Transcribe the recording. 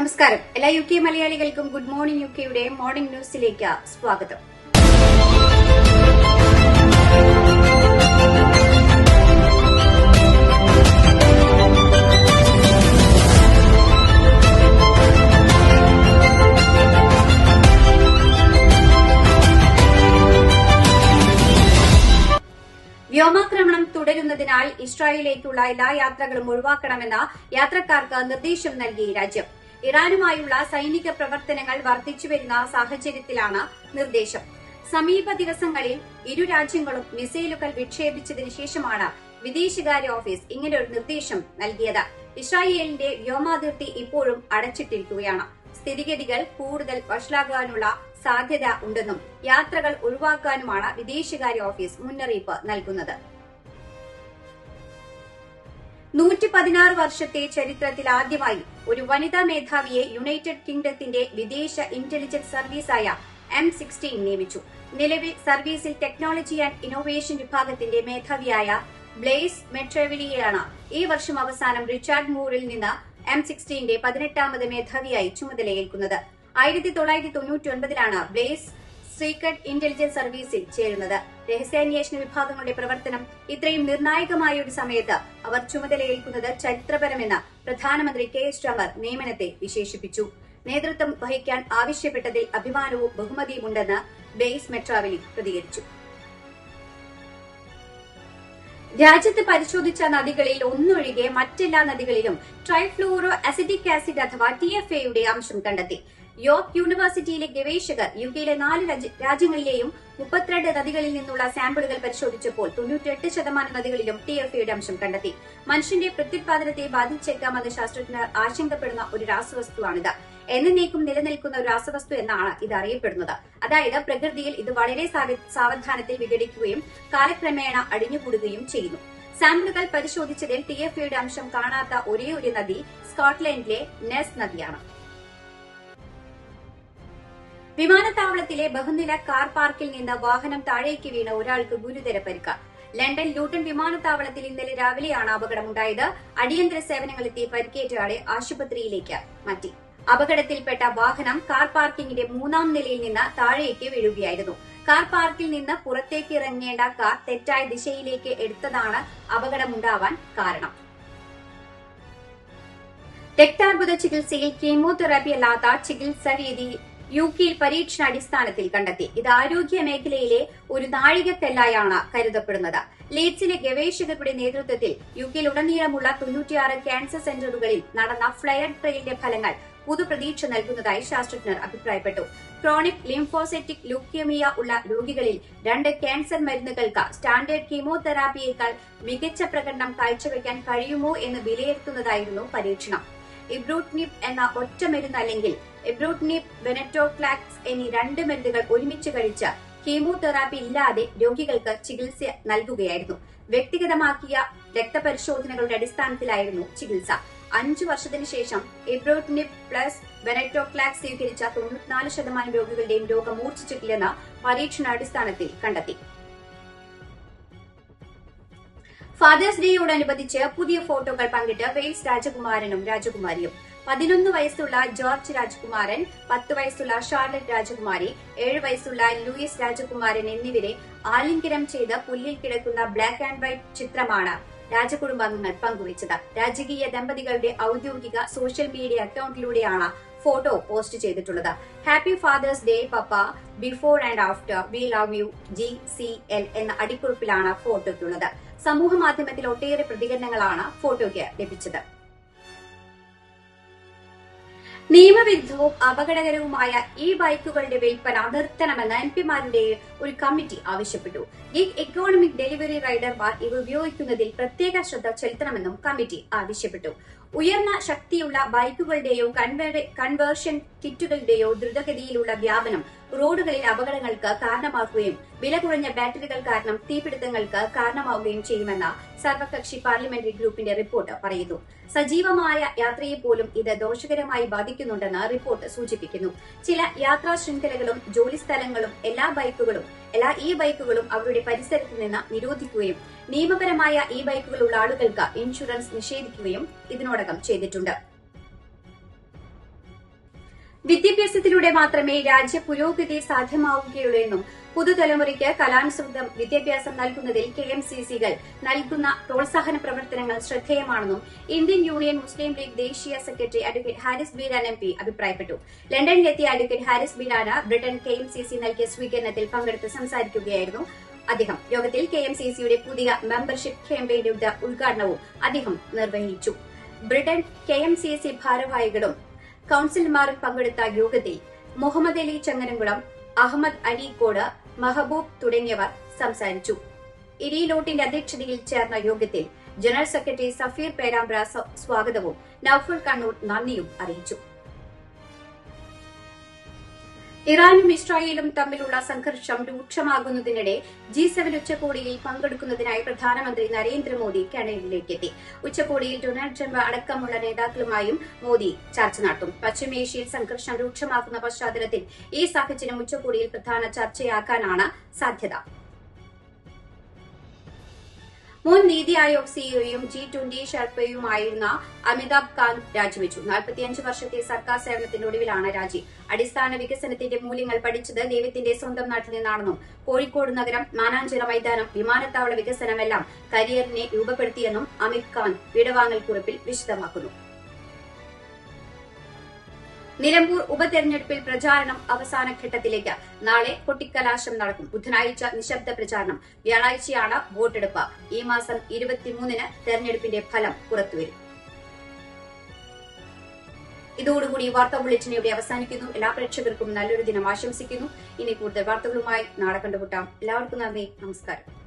നമസ്കാരം. എല്ലാ U K മലയാളികൾക്കും ഗുഡ് മോർണിംഗ് യു കെയുടെ മോർണിംഗ് ന്യൂസിലേക്ക് സ്വാഗതം. വ്യോമാക്രമണം തുടരുന്നതിനാൽ ഇസ്രായേലിലേക്കുള്ള എല്ലാ യാത്രകളും ഒഴിവാക്കണമെന്ന് യാത്രക്കാർക്ക് നിർദ്ദേശം നൽകി രാജ്യം. ഇറാനുമായുള്ള സൈനിക പ്രവർത്തനങ്ങൾ വർദ്ധിച്ചുവരുന്ന സാഹചര്യത്തിലാണ് നിർദ്ദേശം. സമീപ ദിവസങ്ങളിൽ ഇരു രാജ്യങ്ങളും മിസൈലുകൾ വിക്ഷേപിച്ചതിന് ശേഷമാണ് വിദേശകാര്യ ഓഫീസ് ഇങ്ങനൊരു നിർദ്ദേശം നൽകിയത്. ഇസ്രായേലിന്റെ വ്യോമാതിർത്തി ഇപ്പോഴും അടച്ചിട്ടിരിക്കുകയാണ്. സ്ഥിതിഗതികൾ കൂടുതൽ വഷളാകാനുള്ള സാധ്യത ഉണ്ടെന്നും യാത്രകൾ ഒഴിവാക്കാനുമാണ് വിദേശകാര്യ ഓഫീസ് മുന്നറിയിപ്പ് നൽകുന്നത്. നൂറ്റി പതിനാറ് വർഷത്തെ ചരിത്രത്തിൽ ആദ്യമായി ഒരു വനിതാ മേധാവിയെ യുണൈറ്റഡ് കിങ്ഡത്തിന്റെ വിദേശ ഇന്റലിജൻസ് സർവീസായ എം സിക്സ്റ്റീൻ നിയമിച്ചു. നിലവിൽ സർവീസിൽ ടെക്നോളജി ആൻഡ് ഇന്നോവേഷൻ വിഭാഗത്തിന്റെ മേധാവിയായ ബ്ലേസ് മെട്രവിലിയെയാണ് ഈ വർഷം അവസാനം റിച്ചാർഡ് മൂറിൽ നിന്ന് എം സിക്സ്റ്റീന്റെ പതിനെട്ടാമത് മേധാവിയായി ചുമതലയേൽക്കുന്നത്. ആയിരത്തി തൊള്ളായിരത്തി തൊണ്ണൂറ്റി ഒൻപതിലാണ് ബ്ലേസ് സീക്രട്ട് ഇന്റലിജൻസ് സർവീസിൽ ചേരുന്നത്. രഹസ്യാന്വേഷണ വിഭാഗങ്ങളുടെ പ്രവർത്തനം ഇത്രയും നിർണായകമായ ഒരു സമയത്ത് അവർ ചുമതലയേൽക്കുന്നത് ചരിത്രപരമെന്ന് പ്രധാനമന്ത്രി കെ എസ് ചമർ നിയമനത്തെ വിശേഷിപ്പിച്ചു. നേതൃത്വം വഹിക്കാൻ ആവശ്യപ്പെട്ടതിൽ അഭിമാനവും ബഹുമതിയുമുണ്ടെന്ന് ബെയ്സ് മെട്രാവലി പ്രതികരിച്ചു. രാജ്യത്ത് പരിശോധിച്ച നദികളിൽ ഒന്നൊഴികെ മറ്റെല്ലാ നദികളിലും ട്രൈഫ്ലൂറോ അസിഡിക് ആസിഡ് അഥവാ ടി എഫ് എയുടെ അംശം കണ്ടെത്തി. യോർക്ക് യൂണിവേഴ്സിറ്റിയിലെ ഗവേഷകർ യുകെയിലെ നാല് രാജ്യങ്ങളിലെയും മുപ്പത്തിരണ്ട് നദികളിൽ നിന്നുള്ള സാമ്പിളുകൾ പരിശോധിച്ചപ്പോൾ തൊണ്ണൂറ്റിയെട്ട് ശതമാനം നദികളിലും ടി എഫ് അംശം കണ്ടെത്തി. മനുഷ്യന്റെ പ്രത്യുത്പാദനത്തെ ബാധിച്ചേക്കാമെന്ന് ശാസ്ത്രജ്ഞർ ആശങ്കപ്പെടുന്ന ഒരു രാസവസ്തുവാണിത്. എന്നേക്കും നിലനിൽക്കുന്ന ഒരു രാസവസ്തു എന്നാണ് ഇത് അറിയപ്പെടുന്നത്. അതായത് പ്രകൃതിയിൽ ഇത് വളരെ സാവ- സാവധാനത്തിൽ വിഘടിക്കുകയും കാലക്രമേണ അടിഞ്ഞുകൂടുകയും ചെയ്യുന്നു. സാമ്പിളുകൾ പരിശോധിച്ചതിൽ ടി എഫ് അംശം കാണാത്ത ഒരേ ഒരു നദി സ്കോട്ട്ലൻഡിലെ നെസ് നദിയാണ്. വിമാനത്താവളത്തിലെ ബഹുനില കാർ പാർക്കിൽ നിന്ന് വാഹനം താഴേക്ക് വീണ ഒരാൾക്ക് ഗുരുതര പരിക്ക്. ലണ്ടൻ ലൂട്ടൺ വിമാനത്താവളത്തിൽ ഇന്നലെ രാവിലെയാണ് അപകടമുണ്ടായത്. അടിയന്തര സേവനങ്ങളെത്തി പരിക്കേറ്റയാളെ ആശുപത്രിയിലേക്ക് മാറ്റി. അപകടത്തിൽപ്പെട്ട വാഹനം കാർ പാർക്കിംഗിന്റെ മൂന്നാം നിലയിൽ നിന്ന് താഴേക്ക് വീഴുകയായിരുന്നു. കാർ പാർക്കിൽ നിന്ന് പുറത്തേക്ക് ഇറങ്ങേണ്ട കാർ തെറ്റായ ദിശയിലേക്ക് എടുത്തതാണ് അപകടമുണ്ടാവാൻ കാരണം. രക്താർബുദ ചികിത്സയിൽ കീമോതെറാപ്പി അല്ലാത്ത ചികിത്സാ രീതി യു കെയിൽ പരീക്ഷണാടിസ്ഥാനത്തിൽ കണ്ടെത്തി. ഇത് ആരോഗ്യ മേഖലയിലെ ഒരു നാഴികക്കല്ലായാണ് കരുതപ്പെടുന്നത്. ലീഡ്സിലെ ഗവേഷകരുടെ നേതൃത്വത്തിൽ യു കെയിൽ ഉടനീളമുള്ള തൊണ്ണൂറ്റിയാറ് ക്യാൻസർ സെന്ററുകളിൽ നടന്ന ഫ്ലയർ ട്രയലിന്റെ ഫലങ്ങൾ പുതുപ്രതീക്ഷ നൽകുന്നതായി ശാസ്ത്രജ്ഞർ അഭിപ്രായപ്പെട്ടു. ക്രോണിക് ലിംഫോസെറ്റിക് ലുക്യമിയ ഉള്ള രോഗികളിൽ രണ്ട് ക്യാൻസർ മരുന്നുകൾക്ക് സ്റ്റാൻഡേർഡ് കീമോതെറാപ്പിയേക്കാൾ മികച്ച പ്രകടനം കാഴ്ചവെക്കാൻ കഴിയുമോ എന്ന് വിലയിരുത്തുന്നതായിരുന്നു പരീക്ഷണം. ഇബ്രൂട്നിബ് എന്ന ഒറ്റ മരുന്ന് അല്ലെങ്കിൽ ഇബ്രൂട്നിബ് വെനറ്റോക്ലാക്സ് എന്നീ രണ്ട് മരുന്നുകൾ ഒരുമിച്ച് കഴിച്ച കീമോതെറാപ്പി ഇല്ലാതെ രോഗികൾക്ക് ചികിത്സ നൽകുകയായിരുന്നു. വ്യക്തിഗതമാക്കിയ രക്തപരിശോധനകളുടെ അടിസ്ഥാനത്തിലായിരുന്നു ചികിത്സ. അഞ്ചു വർഷത്തിനു ശേഷം ഇബ്രോട്നിബ് പ്ലസ് വെനറ്റോക്ലാക്സ് സ്വീകരിച്ച തൊണ്ണൂറ്റിനാല് ശതമാനം രോഗികളുടെയും രോഗം മൂർച്ഛിച്ചിട്ടില്ലെന്ന് പരീക്ഷണാടിസ്ഥാനത്തിൽ കണ്ടെത്തി. ഫാദേഴ്സ് ഡേയോടനുബന്ധിച്ച് പുതിയ ഫോട്ടോകൾ പങ്കിട്ട് വെയിൽസ് രാജകുമാരനും രാജകുമാരിയും. പതിനൊന്ന് വയസ്സുള്ള ജോർജ് രാജകുമാരൻ പത്ത് വയസ്സുള്ള ഷാർലറ്റ് രാജകുമാരി ഏഴ് വയസ്സുള്ള ലൂയിസ് രാജകുമാരൻ എന്നിവരെ ആലിംഗനം ചെയ്ത് പുല്ലിൽ കിടക്കുന്ന ബ്ലാക്ക് ആൻഡ് വൈറ്റ് ചിത്രമാണ് രാജകുടുംബാംഗങ്ങൾ പങ്കുവച്ചത്. രാജകീയ ദമ്പതികളുടെ ഔദ്യോഗിക സോഷ്യൽ മീഡിയ അക്കൌണ്ടിലൂടെയാണ് ഫോട്ടോ പോസ്റ്റ് ചെയ്തിട്ടുള്ളത്. Happy father's day papa before and after we love you G C L എന്ന അടിക്കുറിപ്പിലാണ് ഫോട്ടോയ്ക്കുള്ളത് സമൂഹ മാധ്യമത്തിൽ ഒട്ടേറെ പ്രതികരണങ്ങളാണ് ഫോട്ടോയ്ക്ക് ലഭിച്ചത്. നിയമവിരുദ്ധവും അപകടകരവുമായ ഈ ബൈക്കുകളുടെ വിൽപ്പന നിർത്തണമെന്ന് എം പിമാരുടെ ഒരു കമ്മിറ്റി ആവശ്യപ്പെട്ടു. ഗിഗ് എക്കോണമിക് ഡെലിവറി റൈഡർമാർ ഇവ ഉപയോഗിക്കുന്നതിൽ പ്രത്യേക ശ്രദ്ധ ചെലുത്തണമെന്നും കമ്മിറ്റി ആവശ്യപ്പെട്ടു. ഉയർന്ന ശക്തിയുള്ള ബൈക്കുകളുടെയോ കൺവേർഷൻ കിറ്റുകളുടെയോ ദ്രുതഗതിയിലുള്ള വ്യാപനം റോഡുകളിൽ അപകടങ്ങൾക്ക് കാരണമാക്കുകയും വില കുറഞ്ഞ ബാറ്ററികൾ കാരണം തീപിടുത്തങ്ങൾക്ക് കാരണമാവുകയും ചെയ്യുമെന്ന സർവകക്ഷി പാർലമെന്ററി ഗ്രൂപ്പിന്റെ റിപ്പോർട്ട് പറയുന്നു. സജീവമായ യാത്രയെ പോലും ഇത് ദോഷകരമായി ബാധിക്കുന്നുണ്ടെന്ന് റിപ്പോർട്ട് സൂചിപ്പിക്കുന്നു. ചില യാത്രാ ശൃംഖലകളും ജോലിസ്ഥലങ്ങളും എല്ലാ ബൈക്കുകളും എല്ലാ ഇ ബൈക്കുകളും അവരുടെ പരിസരത്ത് നിന്ന് നിരോധിക്കുകയും നിയമപരമായ ഇ ബൈക്കുകളുള്ള ആളുകൾക്ക് ഇൻഷുറൻസ് നിഷേധിക്കുകയും ഇതിനോടകം ചെയ്തിട്ടുണ്ട്. വിദ്യാഭ്യാസത്തിലൂടെ മാത്രമേ രാജ്യ പുരോഗതി സാധ്യമാവുകയുള്ളൂ എന്നും പുതുതലമുറയ്ക്ക് കലാനുസൃതം വിദ്യാഭ്യാസം നൽകുന്നതിൽ കെ എം സി സികൾ നൽകുന്ന പ്രോത്സാഹന പ്രവർത്തനങ്ങൾ ശ്രദ്ധേയമാണെന്നും ഇന്ത്യൻ യൂണിയൻ മുസ്ലിം ലീഗ് ദേശീയ secretary advocate Haris Beeran M P അഭിപ്രായപ്പെട്ടു. ലണ്ടനിലെത്തിയ advocate Haris ബീരാന Britain K M C C നൽകിയ സ്വീകരണത്തിൽ പങ്കെടുത്ത് സംസാരിക്കുകയായിരുന്നു അദ്ദേഹം. യോഗത്തിൽ കെ എം സി സിയുടെ പുതിയ മെമ്പർഷിപ്പ് ക്യാമ്പയിന്റെ ഉദ്ഘാടനവും അദ്ദേഹം നിർവഹിച്ചു. Britain K M C C ഭാരവാഹികളും കൌൺസിലർമാരും പങ്കെടുത്ത യോഗത്തിൽ മുഹമ്മദ് അലി ചങ്ങനംകുളം അഹമ്മദ് അലീക്കോട് മഹബൂബ് തുടങ്ങിയവർ സംസാരിച്ചു. ഇരിയിലോട്ടിന്റെ അധ്യക്ഷതയിൽ ചേർന്ന യോഗത്തിൽ ജനറൽ സെക്രട്ടറി സഫീർ പേരാമ്പ്ര സ്വ- സ്വാഗതവും നൌഫുൽ കണ്ണൂർ നന്ദിയും അറിയിച്ചു. ഇറാനും ഇസ്രായേലും തമ്മിലുള്ള സംഘർഷം രൂക്ഷമാകുന്നതിനിടെ ജി സെവൻ ഉച്ചകോടിയിൽ പങ്കെടുക്കുന്നതിനായി പ്രധാനമന്ത്രി നരേന്ദ്രമോദി കാനഡയിലേക്ക് എത്തി ഉച്ചകോടിയിൽ ഡൊണാൾഡ് ട്രംപ് അടക്കമുള്ള നേതാക്കളുമായും മോദി ചർച്ച നടത്തും. പശ്ചിമേഷ്യയിൽ സംഘർഷം രൂക്ഷമാക്കുന്ന പശ്ചാത്തലത്തിൽ ഈ സാഹചര്യം ഉച്ചകോടിയിൽ പ്രധാന ചർച്ചയാക്കാനാണ് സാധ്യത. മുൻ നീതി ആയോഗ് സിഇഒയും ജി ട്വന്റി ഷെർപ്പയുമായിരുന്ന അമിതാഭ് കാന്ത് രാജിവെച്ചു. നാൽപ്പത്തിയഞ്ച് വർഷത്തെ സർക്കാർ സേവനത്തിന്റെ ഒടുവിലാണ് രാജി. അടിസ്ഥാന വികസനത്തിന്റെ മൂല്യങ്ങൾ പഠിച്ചത് ദൈവത്തിന്റെ സ്വന്തം നാട്ടിൽ നിന്നാണെന്നും കോഴിക്കോട് നഗരം മാനാഞ്ചിറ മൈതാനം വിമാനത്താവള വികസനമെല്ലാം കരിയറിനെ രൂപപ്പെടുത്തിയെന്നും അമിത് കാന്ത് വിടവാങ്ങൽ കുറിപ്പിൽ വിശദമാക്കുന്നു. നിലമ്പൂർ ഉപതെരഞ്ഞെടുപ്പിൽ പ്രചാരണം അവസാന ഘട്ടത്തിലേക്ക്. നാളെ കൊട്ടിക്കലാശം നടക്കും. ബുധനാഴ്ച നിശബ്ദ പ്രചാരണം. വ്യാഴാഴ്ചയാണ് വോട്ടെടുപ്പ്. ഈ മാസം ഇരുപത്തിമൂന്നിന് തെരഞ്ഞെടുപ്പിന്റെ ഫലം പുറത്തുവരും. ഇതോടുകൂടി വാർത്താ ബുള്ളറ്റിൻ ഇവിടെ അവസാനിക്കുന്നു. എല്ലാ പ്രേക്ഷകർക്കും നല്ലൊരു ദിനം ആശംസിക്കുന്നു. ഇനി കൂടുതൽ വാർത്തകളുമായി നാളെ കണ്ടുമുട്ടാം. എല്ലാവർക്കും നന്ദി. നമസ്കാരം.